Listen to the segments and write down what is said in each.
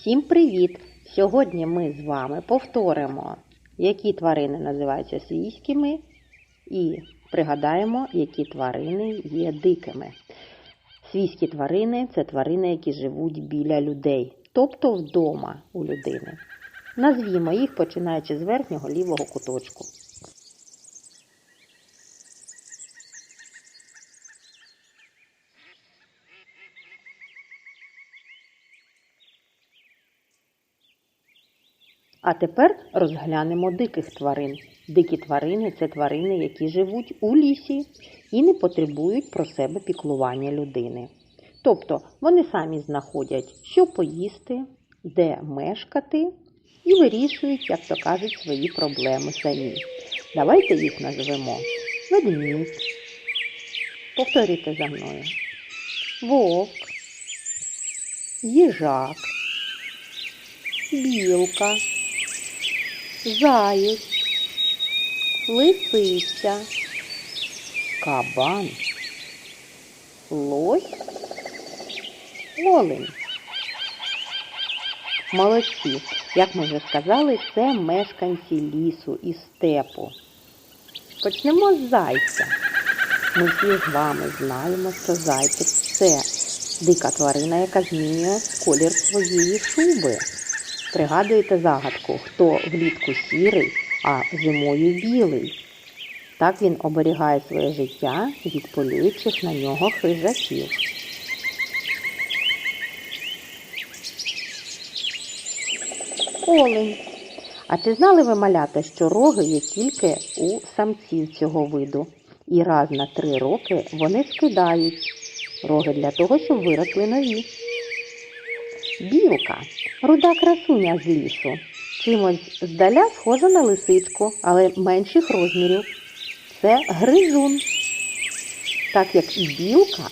Всім привіт! Сьогодні ми з вами повторимо, які тварини називаються свійськими, і пригадаємо, які тварини є дикими. Свійські тварини це тварини, які живуть біля людей, тобто вдома у людини. Назвімо їх, починаючи з верхнього лівого куточку. А тепер розглянемо диких тварин. Дикі тварини це тварини, які живуть у лісі і не потребують про себе піклування людини. Тобто вони самі знаходять, що поїсти, де мешкати, і вирішують, як то кажуть, свої проблеми самі. Давайте їх назвемо ведмідь. Повторюйте за мною. Вовк, їжак, білка заєць, лисиця, кабан, лось, олень. Молодці, як ми вже сказали, це мешканці лісу і степу. Почнемо з зайця. Ми всі з вами знаємо, що зайчик це дика тварина, яка змінює колір своєї шуби. Пригадуєте загадку, хто влітку сірий, а зимою білий. Так він оберігає своє життя від полюючих на нього хижаків. Олень. А чи знали ви малята, що роги є тільки у самців цього виду? І раз на три роки вони скидають роги для того, щоб виросли нові. Білка руда красуня з лісу. Чимось здаля схожа на лисичку, але менших розмірів. Це гризун. Так як і білка,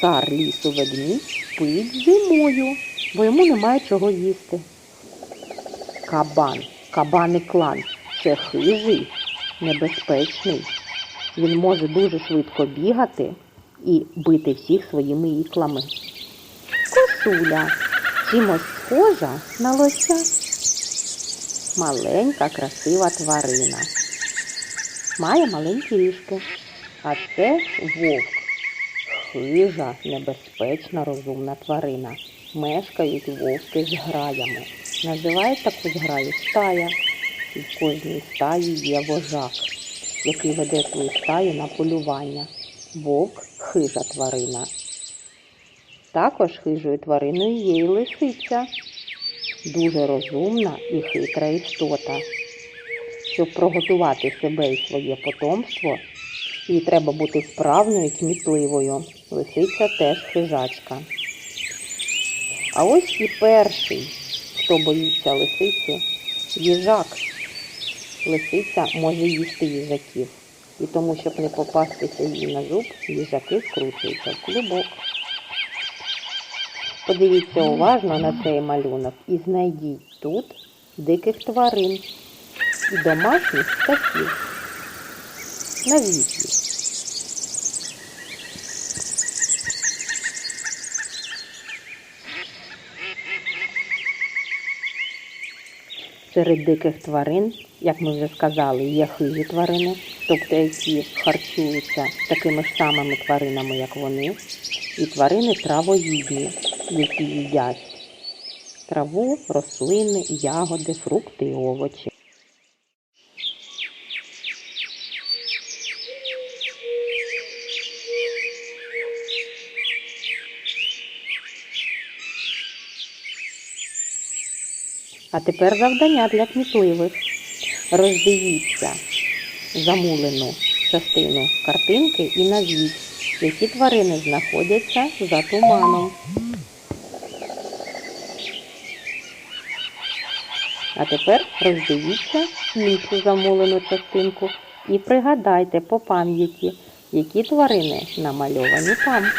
цар лісу ведмідь спить зимою, бо йому немає чого їсти. Кабан, кабаний клан це хижий, небезпечний. Він може дуже швидко бігати і бити всіх своїми іклами. Косуля чимось схожа на лося. Маленька, красива тварина. Має маленькі ріжки. А це вовк. Хижа, небезпечна, розумна тварина. Мешкають вовки з граями. Називають таку зграю стая. І в кожній стаї є вожак, який веде свою стаю на полювання. Вовк хижа тварина. Також хижою твариною є й лисиця, дуже розумна і хитра істота. Щоб прогодувати себе і своє потомство, їй треба бути вправною і кмітливою. Лисиця теж хижачка. А ось і перший, хто боїться лисиці, їжак. Лисиця може їсти їжаків. І тому, щоб не попастися їй на зуб, їжаки скручуються в клубок. Подивіться уважно на цей малюнок і знайдіть тут диких тварин і домашніх птахів. Назвіть їх. Серед диких тварин, як ми вже сказали, є хижі тварини, тобто які харчуються такими ж самими тваринами, як вони, і тварини травоїдні, які їдять траву, рослини, ягоди, фрукти і овочі. А тепер завдання для кмітливих. Роздивіться замулену частину картинки і назвіть, які тварини знаходяться за туманом. А тепер роздивіться іншу замолену частинку і пригадайте по пам'яті, які тварини намальовані там.